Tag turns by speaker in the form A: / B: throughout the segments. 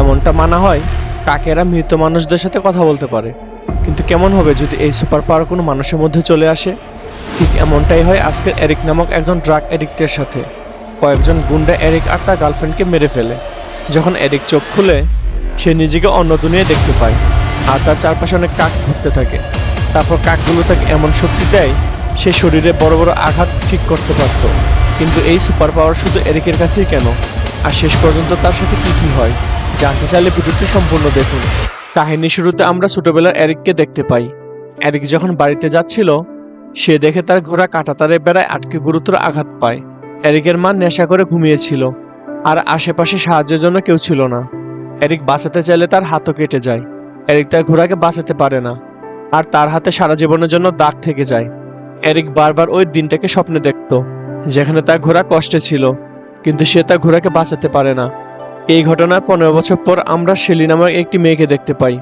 A: এমনটা মানা হয়, কাকেরা মৃত মানুষদের সাথে কথা বলতে পারে। কিন্তু কেমন হবে যদি এই সুপার পাওয়ার কোনো মানুষের মধ্যে চলে আসে? ঠিক এমনটাই হয় আজকের এরিক নামক একজন ড্রাগ এডিক্টের সাথে। কয়েকজন গুন্ডা এরিক আর তার গার্লফ্রেন্ডকে মেরে ফেলে। যখন এরিক চোখ খুলে, সে নিজেকে অন্য দুনিয়ায় দেখতে পায়, আর তার চারপাশে অনেক কাক ঘুরতে থাকে। তারপর কাকগুলো তাকে এমন শক্তি দেয়, সে শরীরে বড় বড় আঘাত ঠিক করতে পারত। কিন্তু এই সুপার পাওয়ার শুধু এরিকের কাছেই কেন? আর শেষ পর্যন্ত তার সাথে কি কি হয়? জানতে চাইলে ভিডিওটি সম্পূর্ণ দেখুন। কাহিনী শুরুতে আমরা ছোটবেলার এরিককে দেখতে পাই। এরিক যখন বাড়িতে যাচ্ছিল, সে দেখে তার ঘোড়া কাঁটাতারে বেড়ায় আটকে গুরুতর আঘাত পায়। এরিকের মা নেশা করে ঘুমিয়েছিল, আর আশেপাশে সাহায্যের জন্য কেউ ছিল না। এরিক বাঁচাতে চাইলে তার হাতও কেটে যায়। এরিক তার ঘোড়াকে বাঁচাতে পারে না, আর তার হাতে সারা জীবনের জন্য দাগ থেকে যায়। এরিক বারবার ওই দিনটাকে স্বপ্নে দেখত, যেখানে তার ঘোড়া কষ্টে ছিল, কিন্তু সে তার ঘোড়াকে বাঁচাতে পারে না। এই ঘটনার পনেরো বছর পর আমরা শেলি নামক একটি মেয়েকে দেখতে পাই।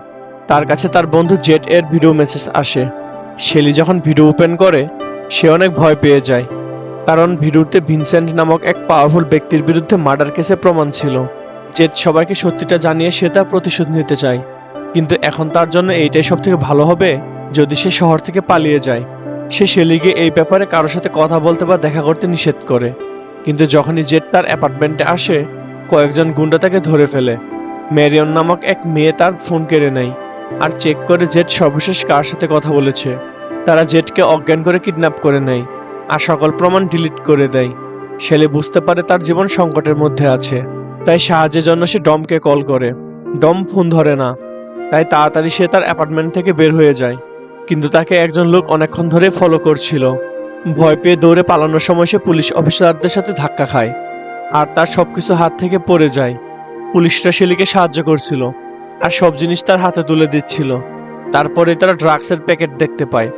A: তার কাছে তার বন্ধু জেট এর ভিডিও মেসেজ আসে। শেলি যখন ভিডিও ওপেন করে, সে অনেক ভয় পেয়ে যায়। কারণ ভিডিওতে ভিনসেন্ট নামক এক পাওয়ারফুল ব্যক্তির বিরুদ্ধে মার্ডার কেসে প্রমাণ ছিল। জেট সবাইকে সত্যিটা জানিয়ে সে তার প্রতিশোধ নিতে চায়। কিন্তু এখন তার জন্য এইটাই সব থেকে ভালো হবে, যদি সে শহর থেকে পালিয়ে যায়। সে শেলিকে এই ব্যাপারে কারোর সাথে কথা বলতে বা দেখা করতে নিষেধ করে। কিন্তু যখনই জেট তার অ্যাপার্টমেন্টে আসে কয়েকজন গুন্ডা তাকে ধরে ফেলে। ম্যারিয়ন নামক এক মেয়ে তার ফোন কেড়ে নেয় আর চেক করে জেট সর্বশেষ কার সাথে কথা বলেছে। তারা জেটকে অজ্ঞান করে কিডন্যাপ করে নেয় আর সকল প্রমাণ ডিলিট করে দেয়। শেলি বুঝতে পারে তার জীবন সংকটের মধ্যে আছে। তাই সাহায্যের জন্য সে ডমকে কল করে। ডম ফোন ধরে না। তাই তাড়াতাড়ি সে তার অ্যাপার্টমেন্ট থেকে বের হয়ে যায়। কিন্তু তাকে একজন লোক অনেকক্ষণ ধরে ফলো করছিল। ভয় পেয়ে দৌড়ে পালানোর সময় সে পুলিশ অফিসারদের সাথে ধাক্কা খায়। আর তার সবকিছু হাত থেকে পড়ে যায়। পুলিশরা শেলিকে সাহায্য করছিল আর সব জিনিস তার হাতে তুলে দিচ্ছিল। তারপরে তারা ড্রাগসের প্যাকেট দেখতে পায়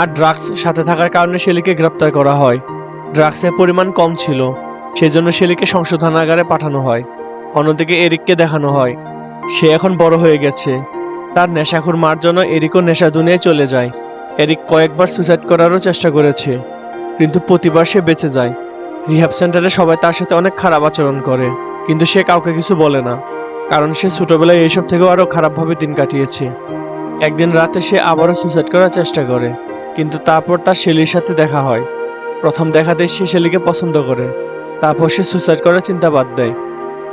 A: আর ড্রাগস সাথে থাকার কারণে শেলিকে গ্রেপ্তার করা হয়। ড্রাগসের পরিমাণ কম ছিল, সেজন্য শেলিকে সংশোধনাগারে পাঠানো হয়। অন্যদিকে এরিককে দেখানো হয়। সে এখন বড় হয়ে গেছে। তার নেশাখোর মার জন্য এরিকও নেশা দুনিয়ায় চলে যায়। এরিক কয়েকবার সুসাইড করারও চেষ্টা করেছে, কিন্তু প্রতিবার সে বেঁচে যায়। রিহ্যাব সেন্টারে সবাই তার সাথে অনেক খারাপ আচরণ করে, কিন্তু সে কাউকে কিছু বলে না, কারণ সে ছোটবেলায় এইসব থেকেও আরও খারাপভাবে দিন কাটিয়েছে। একদিন রাতে সে আবারও সুসাইড করার চেষ্টা করে, কিন্তু তারপর তার শেলির সাথে দেখা হয়। প্রথম দেখাতেই সে শেলিকে পছন্দ করে, তারপর সে সুসাইড করার চিন্তা বাদ দেয়।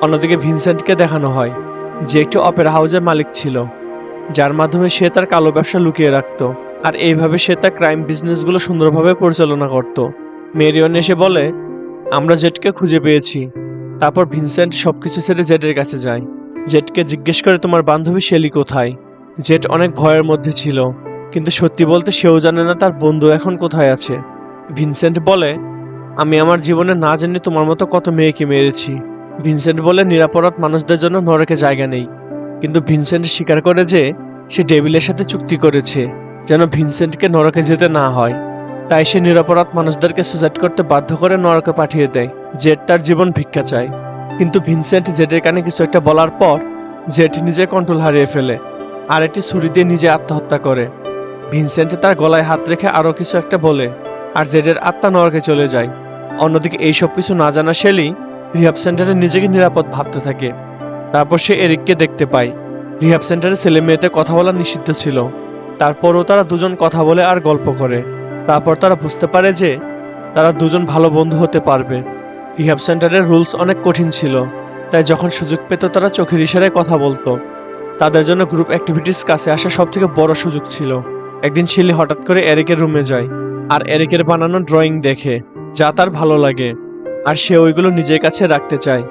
A: অন্যদিকে ভিনসেন্টকে দেখানো হয়, যে একটি অপেরা হাউসের মালিক ছিল, যার মাধ্যমে সে তার কালো ব্যবসা লুকিয়ে রাখত, আর এইভাবে সে তার ক্রাইম বিজনেসগুলো সুন্দরভাবে পরিচালনা করত। মেরিয়ন এসে বলে আমরা জেটকে খুঁজে পেয়েছি। তারপর ভিনসেন্ট সবকিছু ছেড়ে জেটের কাছে যায়। জেটকে জিজ্ঞেস করে, তোমার বান্ধবী শেলি কোথায়? জেট অনেক ভয়ের মধ্যে ছিল, কিন্তু সত্যি বলতে সেও জানে না তার বন্ধু এখন কোথায় আছে। ভিনসেন্ট বলে, আমি আমার জীবনে না জানি তোমার মতো কত মেয়েকে মেরেছি। ভিনসেন্ট বলে, নিরাপরাধ মানুষদের জন্য নরকে জায়গা নেই। কিন্তু ভিনসেন্ট স্বীকার করে যে, সে ডেভিলের সাথে চুক্তি করেছে, যেন ভিনসেন্টকে নরকে যেতে না হয়। তাই সে নিরাপরাধ মানুষদেরকে সুসাইড করতে বাধ্য করে নরকে পাঠিয়ে দেয়, জেট তার জীবন ভিক্ষা চায়। কিন্তু ভিনসেন্ট জেটের কানে কিছু একটা বলার পর, জেট নিজে কন্ট্রোল হারিয়ে ফেলে, আর একটি ছুরি দিয়ে নিজে আত্মহত্যা করে। ভিনসেন্ট তার গলায় হাত রেখে আরও কিছু একটা বলে, আর জেডের আত্মা নরকে চলে যায়। অন্যদিকে এইসব কিছু না জানা শেলি রিহাব সেন্টারে নিজেকে নিরাপদ ভাবতে থাকে। তারপর সে এরিককে দেখতে পায়। রিহাব সেন্টারে ছেলে মেয়েতে কথা বলা নিষিদ্ধ ছিল। তারপরও তারা দুজন কথা বলে আর গল্প করে। তারপর তারা বুঝতে পারে যে তারা দুজন ভালো বন্ধু হতে পারবে। রিহাব সেন্টারের রুলস অনেক কঠিন ছিল, তাই যখন সুযোগ পেত তারা চোখের ইশারায় কথা বলতো। তাদের জন্য গ্রুপ অ্যাক্টিভিটিস কাছে আসা সব থেকে বড় সুযোগ ছিল। একদিন শিলি হঠাৎ করে এরিকের রুমে যায় আর এরিকের বানানো ড্রয়িং দেখে, যা তার ভালো লাগে, আর সে ওইগুলো নিজের কাছে রাখতে চায়।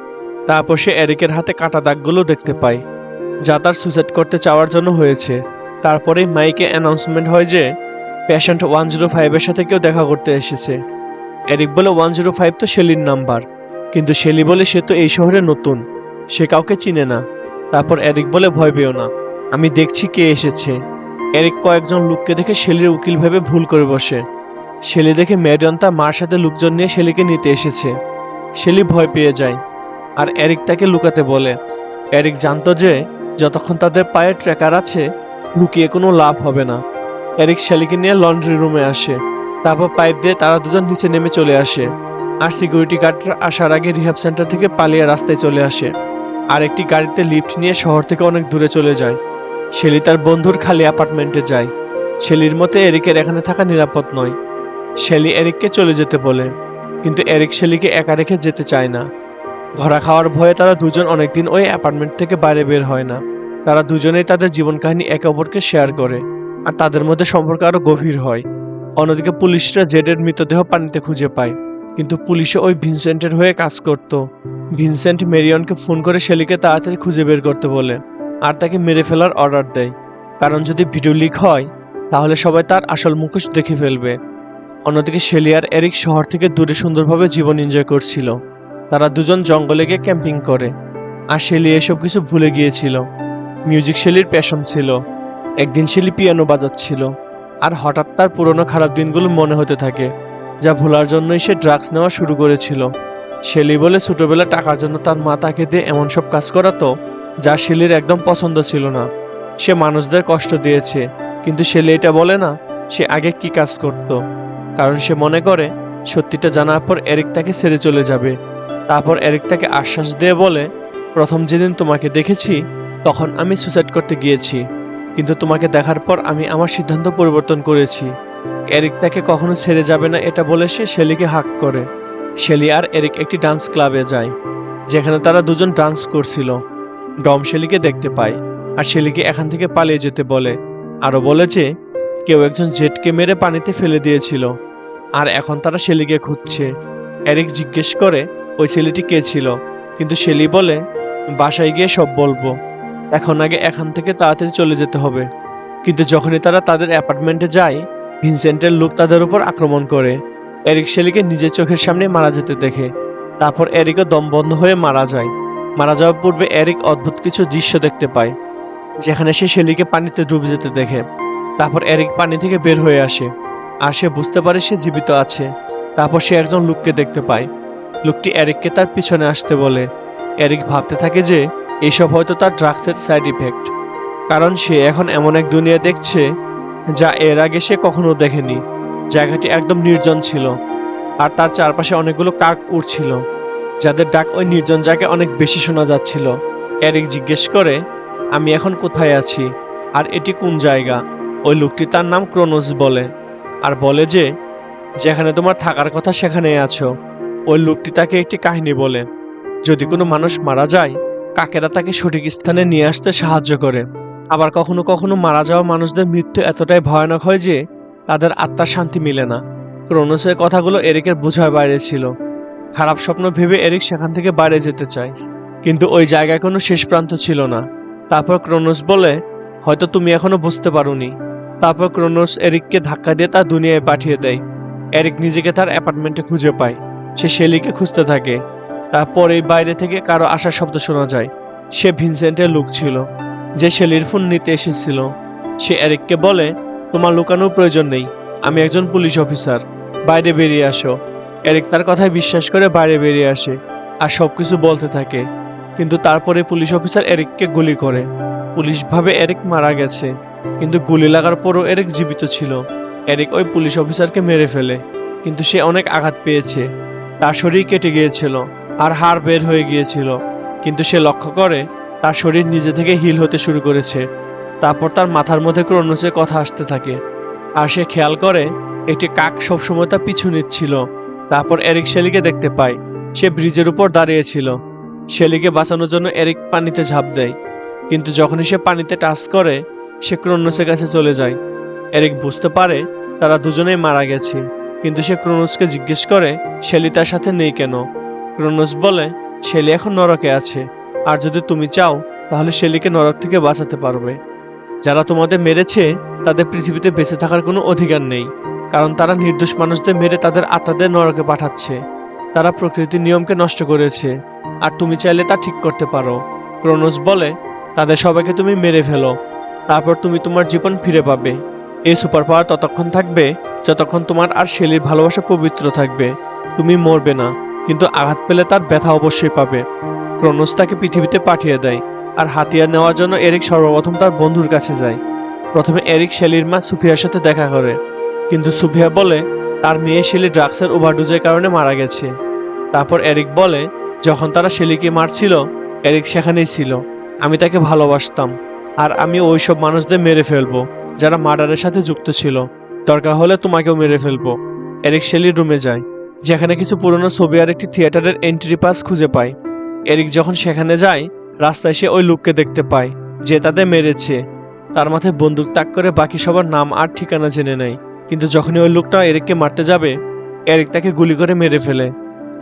A: তারপর সে এরিকের হাতে কাটা দাগগুলো দেখতে পায়, যা তার সুসাইড করতে চাওয়ার জন্য হয়েছে। তারপরেই মাইকে অ্যানাউন্সমেন্ট হয় যে পেশেন্ট ওয়ান জিরো ফাইভের সাথে কেউ দেখা করতে এসেছে। এরিক বলে ওয়ান জিরো ফাইভ তো শেলির নাম্বার। কিন্তু শেলি বলে, সে তো এই শহরে নতুন। সে কাউকে চিনে না। তারপর এরিক বলে, ভয় পেও না। আমি দেখছি কে এসেছে। এরিক কয়েকজন লোককে দেখে শেলির উকিল ভেবে ভুল করে বসে। শেলি দেখে ম্যারিয়ন তার মার সাথে লোকজন নিয়ে শেলিকে নিতে এসেছে। শেলি ভয় পেয়ে যায়। আর এরিক তাকে লুকাতে বলে, এরিক জানতো যে, যতক্ষণ তাদের পায়ে ট্র্যাকার আছে, লুকিয়ে কোনো লাভ হবে না। এরিক শেলিকে নিয়ে লন্ড্রি রুমে আসে। তারপর পাইপ দিয়ে তারা দুজন নিচে নেমে চলে আসে। আর সিকিউরিটি গার্ডরা আসার আগে রিহাব সেন্টার থেকে পালিয়ে রাস্তায় চলে আসে। আর একটি গাড়িতে লিফট নিয়ে শহর থেকে অনেক দূরে চলে যায়। শেলি তার বন্ধুর খালি অ্যাপার্টমেন্টে যায়। শেলির মতে এরিকের এখানে থাকা নিরাপদ নয়। শেলি এরিককে চলে যেতে বলে। কিন্তু এরিক শেলিকে একা রেখে যেতে চায় না। ধরা খাওয়ার ভয়ে তারা দুজন অনেকদিন ওই অ্যাপার্টমেন্ট থেকে বাইরে বের হয় না। তারা দুজনেই তাদের জীবন কাহিনী একে অপরকে শেয়ার করে। আর তাদের মধ্যে সম্পর্ক আরও গভীর হয়। অন্যদিকে পুলিশরা জেডের মৃতদেহ পানিতে খুঁজে পায়। কিন্তু পুলিশও ওই ভিনসেন্টের হয়ে কাজ করত। ভিনসেন্ট মেরিয়নকে ফোন করে শেলিকে তাড়াতাড়ি খুঁজে বের করতে বলে আর তাকে মেরে ফেলার অর্ডার দেয়। কারণ যদি ভিডিও লিক হয়, তাহলে সবাই তার আসল মুখোশ দেখে ফেলবে। অন্যদিকে শেলি আর এরিক শহর থেকে দূরে সুন্দরভাবে জীবন এনজয় করছিল। তারা দুজন জঙ্গলে গিয়ে ক্যাম্পিং করে। আর শেলি এসব কিছু ভুলে গিয়েছিল। মিউজিক শেলির প্যাশন ছিল। একদিন শেলি পিয়ানো বাজাচ্ছিল, আর হঠাৎ তার পুরনো খারাপ দিনগুলো মনে হতে থাকে, যা ভোলার জন্যই সে ড্রাগস নেওয়া শুরু করেছিল। শেলি বলে, ছোটবেলা টাকার জন্য তার মা তাকে দিয়ে এমন সব কাজ করাতো, যা শেলির একদম পছন্দ ছিল না। সে মানুষদের কষ্ট দিয়েছে, কিন্তু শেলি এটা বলে না, সে আগে কি কাজ করত। কারণ সে মনে করে, সত্যিটা জানার পর এরিক তাকে ছেড়ে চলে যাবে। তারপর এরিক তাকে আশ্বাস দিয়ে বলে, প্রথম যেদিন তোমাকে দেখেছি, তখন আমি সুসাইড করতে গিয়েছি। কিন্তু তোমাকে দেখার পর আমি আমার সিদ্ধান্ত পরিবর্তন করেছি। এরিক তাকে কখনো ছেড়ে যাবে না এটা বলে সে শেলিকে হাক করে। শেলি আর এরিক একটি ডান্স ক্লাবে যায়, যেখানে তারা দুজন ডান্স করছিল। ডম শেলিকে দেখতে পায় আর শেলিকে এখান থেকে পালিয়ে যেতে বলে। আরও বলে যে, কেউ একজন জেটকে মেরে পানিতে ফেলে দিয়েছিল, আর এখন তারা শেলিকে খুঁজছে। এরিক জিজ্ঞেস করে, ওই ছেলেটি কে ছিল? কিন্তু শেলি বলে, বাসায় গিয়ে সব বলব। এখন আগে এখান থেকে তাড়াতাড়ি চলে যেতে হবে। কিন্তু যখনই তারা তাদের অ্যাপার্টমেন্টে যায়, ভিনসেন্টের লোক তাদের উপর আক্রমণ করে। এরিক শেলিকে নিজের চোখের সামনে মারা যেতে দেখে। তারপর এরিকও দম বন্ধ হয়ে মারা যায়। মারা যাওয়ার পূর্বে এরিক অদ্ভুত কিছু দৃশ্য দেখতে পায়, যেখানে সে শেলিকে পানিতে ডুবে যেতে দেখে। তারপর এরিক পানি থেকে বের হয়ে আসে। আর সে বুঝতে পারে সে জীবিত আছে। তারপর সে একজন লোককে দেখতে পায়। লোকটি এরিককে তার পিছনে আসতে বলে। এরিক ভাবতে থাকে যে এইসব হয়তো তার ড্রাগসের সাইড ইফেক্ট। কারণ সে এখন এমন এক দুনিয়া দেখছে যা এর আগে সে কখনো দেখেনি। জায়গাটি একদম নির্জন ছিল আর তার চারপাশে অনেকগুলো কাক উড়ছিল, যাদের ডাক ওই নির্জন জায়গায় অনেক বেশি শোনা যাচ্ছিল। এরিক জিজ্ঞেস করে, আমি এখন কোথায় আছি? আর এটি কোন জায়গা? ওই লোকটি তার নাম ক্রোনোস বলে আর বলে যে, যেখানে তোমার থাকার কথা সেখানেই আছো। ওই লোকটি তাকে একটি কাহিনী বলে, যদি কোনো মানুষ মারা যায় কাকেরা তাকে সঠিক স্থানে নিয়ে আসতে সাহায্য করে। আবার কখনো কখনো মারা যাওয়া মানুষদের মৃত্যু এতটাই ভয়ানক হয় যে, তাদের আত্মার শান্তি মিলে না। ক্রোনোসের কথাগুলো এরিকের বোঝার বাইরে ছিল। খারাপ স্বপ্ন ভেবে এরিক সেখান থেকে বাইরে যেতে চায়। কিন্তু ওই জায়গায় কোনো শেষ প্রান্ত ছিল না। তারপর ক্রোনোস বলে, হয়তো তুমি এখনও বুঝতে পারোনি। তারপর ক্রোনোস এরিককে ধাক্কা দিয়ে তার দুনিয়ায় পাঠিয়ে দেয়। এরিক নিজেকে তার অ্যাপার্টমেন্টে খুঁজে পায়। সে শেলিকে খুঁজতে থাকে। তারপর বাইরে থেকে কারও আসার শব্দ শোনা যায়। সে ভিনসেন্টের লোক ছিল, যে শেলির ফোন নিতে এসেছিল। সে এরিককে বলে, তোমার লুকানোর প্রয়োজন নেই, আমি একজন পুলিশ অফিসার, বাইরে বেরিয়ে আসো। এরিক তার কথায় বিশ্বাস করে বাইরে বেরিয়ে আসে আর সব কিছু বলতে থাকে। কিন্তু তারপরে পুলিশ অফিসার এরিককে গুলি করে। পুলিশ ভাবে এরিক মারা গেছে, কিন্তু গুলি লাগার পরও এরিক জীবিত ছিল। এরিক ওই পুলিশ অফিসারকে মেরে ফেলে, কিন্তু সে অনেক আঘাত পেয়েছে। তার শরীর কেটে গিয়েছিল। আর হাড় বের হয়ে গিয়েছিল। কিন্তু সে লক্ষ্য করে, তার শরীর নিজে থেকে হিল হতে শুরু করেছে। তারপর তার মাথার মধ্যে ক্রোনোসের কথা আসতে থাকে। আর সে খেয়াল করে, একটি কাক সবসময় তা পিছু নিচ্ছিল। তারপর এরিক শেলিকে দেখতে পায়। সে ব্রিজের উপর দাঁড়িয়েছিল। শেলিকে বাঁচানোর জন্য এরিক পানিতে ঝাঁপ দেয়। কিন্তু যখনই সে পানিতে টাচ করে, সে ক্রোনোসের কাছে চলে যায়। এরিক বুঝতে পারে, তারা দুজনেই মারা গেছে। কিন্তু সে ক্রোনোসকে জিজ্ঞেস করে, শেলি তার সাথে নেই কেন? ক্রোনোস বলে, শেলি এখন নরকে আছে। আর যদি তুমি চাও, তাহলে শেলিকে নরক থেকে বাঁচাতে পারবে। যারা তোমাদের মেরেছে, তাদের পৃথিবীতে বেঁচে থাকার কোনো অধিকার নেই। কারণ তারা নির্দোষ মানুষদের মেরে তাদের আত্মাদের নরকে পাঠাচ্ছে। তারা প্রকৃতির নিয়মকে নষ্ট করেছে। আর তুমি চাইলে তা ঠিক করতে পারো। ক্রোনোস বলে, তাদের সবাইকে তুমি মেরে ফেলো। তারপর তুমি তোমার জীবন ফিরে পাবে। এই সুপার পাওয়ার ততক্ষণ থাকবে, যতক্ষণ তোমার আর শেলির ভালোবাসা পবিত্র থাকবে। তুমি মরবে না। কিন্তু আঘাত পেলে তার ব্যথা অবশ্যই পাবে। ক্রোনোস তাকে পৃথিবীতে পাঠিয়ে দেয় আর হাতিয়ার নেওয়ার জন্য এরিক সর্বপ্রথম তার বন্ধুর কাছে যায়। প্রথমে এরিক শেলির মা সুফিয়ার সাথে দেখা করে। কিন্তু সুফিয়া বলে, তার মেয়ে শেলি ড্রাগসের ওভারডোজের কারণে মারা গেছে। তারপর এরিক বলে, যখন তারা শেলিকে মারছিল, এরিক সেখানেই ছিল। আমি তাকে ভালোবাসতাম। আর আমি ওইসব মানুষদের মেরে ফেলব, যারা মার্ডারের সাথে যুক্ত ছিল। দরকার হলে তোমাকেও মেরে ফেলব। এরিক শেলির রুমে যায়। যেখানে কিছু পুরনো ছবি আর একটি থিয়েটারের এন্ট্রি পাস খুঁজে পায়। এরিক যখন সেখানে যায়, রাস্তায় সে ওই লোককে দেখতে পায়, যে তাদের মেরেছে। তার মাথায় বন্দুক তাক করে বাকি সবার নাম আর ঠিকানা জেনে নেয়। কিন্তু যখনই ওই লোকটা এরিককে মারতে যাবে, এরিক তাকে গুলি করে মেরে ফেলে।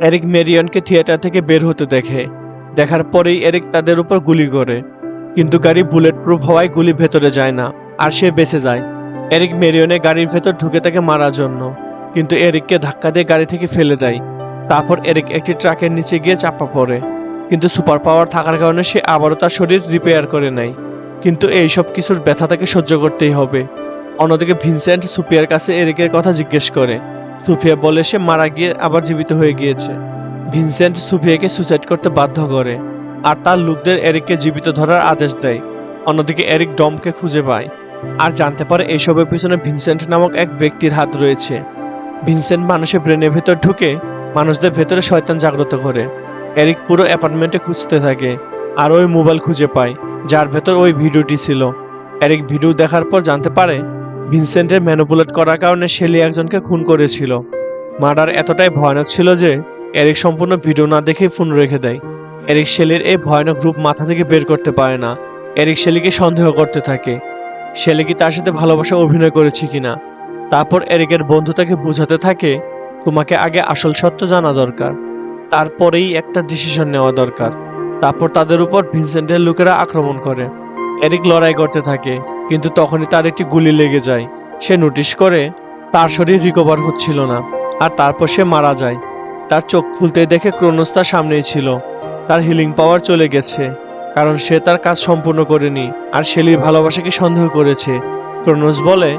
A: এরিক মেরিয়নকে থিয়েটার থেকে বের হতে দেখে। দেখার পরেই এরিক তাদের উপর গুলি করে। কিন্তু গাড়ি বুলেট প্রুফ হওয়ায় গুলি ভেতরে যায় না, আর সে বেঁচে যায়। এরিক মেরিয়নে গাড়ির ভেতর ঢুকে তাকে মারার জন্য। কিন্তু এরিককে ধাক্কা দিয়ে গাড়ি থেকে ফেলে দেয়। তারপর এরিক একটি ট্রাকের নিচে গিয়ে চাপা পড়ে। কিন্তু সুপার পাওয়ার থাকার কারণে সে আবারও তার শরীর রিপেয়ার করে নেয়। কিন্তু এই সব কিছুর ব্যথা তাকে সহ্য করতেই হবে। অন্যদিকে ভিনসেন্ট সুফিয়ার কাছে এরিকের কথা জিজ্ঞেস করে। সুফিয়া বলে সে মারা গিয়ে আবার জীবিত হয়ে গিয়েছে। ভিনসেন্ট সুফিয়াকে সুসাইড করতে বাধ্য করে। আর তার লোকদের এরিককে জীবিত ধরার আদেশ দেয়। অন্যদিকে এরিক ডমকে খুঁজে পায়। আর জানতে পারে এইসবের পিছনে ভিনসেন্ট নামক এক ব্যক্তির হাত রয়েছে। ভিনসেন্ট মানুষের ব্রেনের ভেতর ঢুকে মানুষদের ভেতরে শয়তান জাগ্রত করে। এরিক পুরো অ্যাপার্টমেন্টে খুঁজতে থাকে, আর ওই মোবাইল খুঁজে পায়, যার ভেতর ওই ভিডিওটি ছিল। এরিক ভিডিও দেখার পর জানতে পারে, ভিনসেন্টের ম্যানুপুলেট করার কারণে শেলি একজনকে খুন করেছিল। মার্ডার এতটাই ভয়ানক ছিল যে, এরিক সম্পূর্ণ ভিডিও না দেখেই ফোন রেখে দেয়। এরিক শেলির এই ভয়ানক রূপ মাথা থেকে বের করতে পারে না। এরিক শেলিকে সন্দেহ করতে থাকে, শেলি কি তার সাথে ভালোবাসা অভিনয় করেছে কিনা? তারপর এরিকের বন্ধু তাকে বোঝাতে থাকে, তোমাকে আগে আসল সত্য জানা দরকার, তারপরেই একটা ডিসিশন নেওয়া দরকার। তারপর তাদের উপর ভিনসেন্টের লোকেরা আক্রমণ করে। এরিক লড়াই করতে থাকে, কিন্তু তখনই তার একটি গুলি লেগে যায়। সে নোটিশ করে, তার শরীর রিকভার হচ্ছিল না, আর তারপর সে মারা যায়। তার চোখ খুলতে দেখে ক্রোনোস তার সামনেই ছিল। তার হিলিং পাওয়ার চলে গেছে, কারণ সে তার কাজ সম্পূর্ণ করেনি, আর শেলির ভালোবাসাকে সন্দেহ করেছে। ক্রোনোস বলে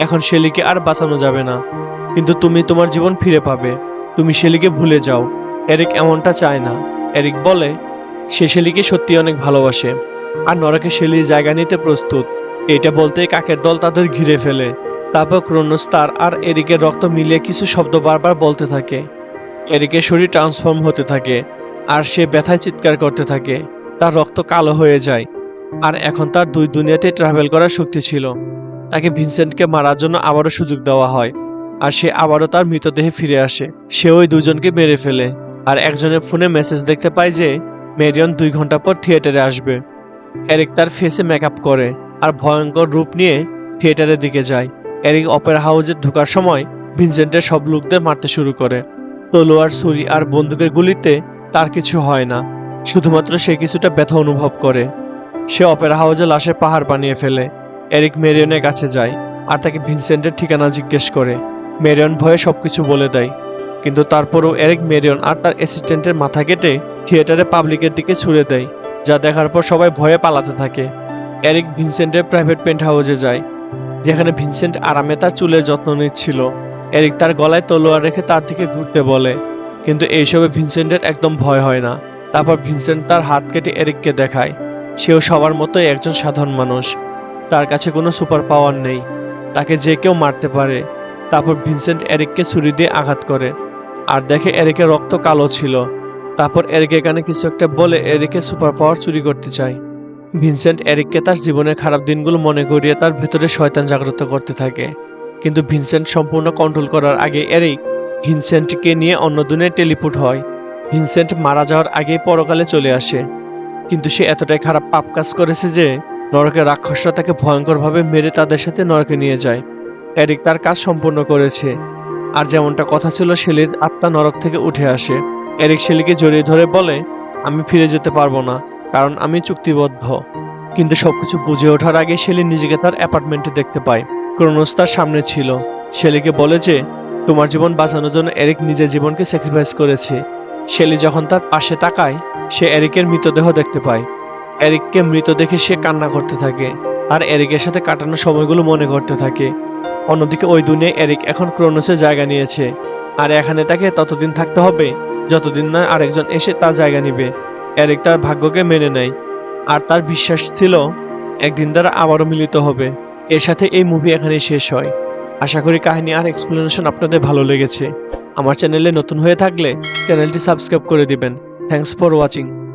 A: এখন শেলিকে আর বাঁচানো যাবে না। কিন্তু তুমি তোমার জীবন ফিরে পাবে। তুমি শেলিকে ভুলে যাও। এরিক এমনটা চায় না। এরিক বলে, সে শেলিকে সত্যি অনেক ভালোবাসে। আর নরকে শেলির জায়গা নিতে প্রস্তুত। এটা বলতে কাকের দল তাদের ঘিরে ফেলে। তারপর ক্রোনোস, তার আর এরিকের রক্ত মিলিয়ে কিছু শব্দ বারবার বলতে থাকে। এরিকের শরীর ট্রান্সফর্ম হতে থাকে। আর সে ব্যথায় চিৎকার করতে থাকে। তার রক্ত কালো হয়ে যায়। আর এখন তার দুই দুনিয়াতে ট্রাভেল করার শক্তি ছিল। তাকে ভিনসেন্টকে মারার জন্য আবারও সুযোগ দেওয়া হয়, আর সে আবারও তার মৃতদেহে ফিরে আসে। সে ওই দুজনকে মেরে ফেলে, আর একজনের ফোনে মেসেজ দেখতে পায় যে, মেরিয়ন দুই ঘণ্টা পর থিয়েটারে আসবে। এরিক তার ফেসে মেকআপ করে, আর ভয়ঙ্কর রূপ নিয়ে থিয়েটারের দিকে যায়। এরিক অপেরা হাউসে ঢোকার সময় ভিনসেন্টের সব লোকদের মারতে শুরু করে। তলোয়ার ছুরি আর বন্দুকের গুলিতে তার কিছু হয় না, শুধুমাত্র সে কিছুটা ব্যথা অনুভব করে। সে অপেরা হাউসে লাশে পাহাড় বানিয়ে ফেলে এরিক মেরিয়নের কাছে যায় আর তাকে ভিনসেন্টের ঠিকানা জিজ্ঞেস করে। মেরিয়ন ভয়ে সবকিছু বলে দেয়। কিন্তু তারপরও এরিক মেরিয়ন আর তার অ্যাসিস্ট্যান্টের মাথা কেটে থিয়েটারে পাবলিকের দিকে ছুড়ে দেয়, যা দেখার পর সবাই ভয়ে পালাতে থাকে। এরিক ভিনসেন্টের প্রাইভেট পেন্ট হাউসে যায়, যেখানে ভিনসেন্ট আরামে তার চুলের যত্ন নিচ্ছিল। এরিক তার গলায় তলোয়ার রেখে তার দিকে ঘুরতে বলে, কিন্তু এইসবে ভিনসেন্টের একদম ভয় হয় না। তারপর ভিনসেন্ট তার হাত কেটে এরিককে দেখায়। সেও সবার মতোই একজন সাধারণ মানুষ। তার কাছে কোনো সুপার পাওয়ার নেই। তাকে যে কেউ মারতে পারে। তারপর ভিনসেন্ট এরিককে ছুরি দিয়ে আঘাত করে। আর দেখে এরিকের রক্ত কালো ছিল। তারপর এরিক এখানে কিছু একটা বলে এরিকের সুপার পাওয়ার চুরি করতে চায়। ভিনসেন্ট এরিককে তার জীবনের খারাপ দিনগুলো মনে করিয়ে তার ভেতরে শয়তান জাগ্রত করতে থাকে। কিন্তু ভিনসেন্ট সম্পূর্ণ কন্ট্রোল করার আগে এরিক ভিনসেন্টকে নিয়ে অন্য দুনিয়ায় টেলিপুট হয়। ভিনসেন্ট মারা যাওয়ার আগেই পরকালে চলে আসে। কিন্তু সে এতটাই খারাপ পাপ কাজ করেছে যে নরকের রাক্ষসরা তাকে ভয়ঙ্করভাবে মেরে তাদের সাথে নরকে নিয়ে যায়। এরিক তার কাজ সম্পূর্ণ করেছে। আর যেমনটা কথা ছিল শেলির, আত্মা নরক থেকে উঠে আসে। এরিক শেলিকে জড়িয়ে ধরে বলে, আমি ফিরে যেতে পারব না, কারণ আমি চুক্তিবদ্ধ। কিন্তু সবকিছু বুঝে ওঠার আগে শেলি নিজেকে তার অ্যাপার্টমেন্টে দেখতে পায়। ক্রোনোস তার সামনে ছিল। শেলিকে বলে যে, তোমার জীবন বাঁচানোর জন্য এরিক নিজের জীবনকে স্যাক্রিফাইস করেছে। শেলি যখন তার পাশে তাকায়, সে এরিকের মৃতদেহ দেখতে পায়। এরিককে মৃত দেখে সে কান্না করতে থাকে আর এরিকের সাথে কাটানো সময়গুলো মনে করতে থাকে। অন্যদিকে ওই দুনিয়ায় এরিক এখন ক্রোনোসের জায়গা নিয়েছে আর এখানে তাকে ততদিন থাকতে হবে, যতদিন না আরেকজন এসে তার জায়গা নিবে। এরিক তার ভাগ্যকে মেনে নেয় আর তার বিশ্বাস ছিল একদিন তারা আবারও মিলিত হবে। এর সাথে এই মুভি এখানেই শেষ হয়। আশা করি কাহিনী আর এক্সপ্লেনেশন আপনাদের ভালো লেগেছে। আমার চ্যানেলে নতুন হয়ে থাকলে চ্যানেলটি সাবস্ক্রাইব করে দিবেন। Thanks for watching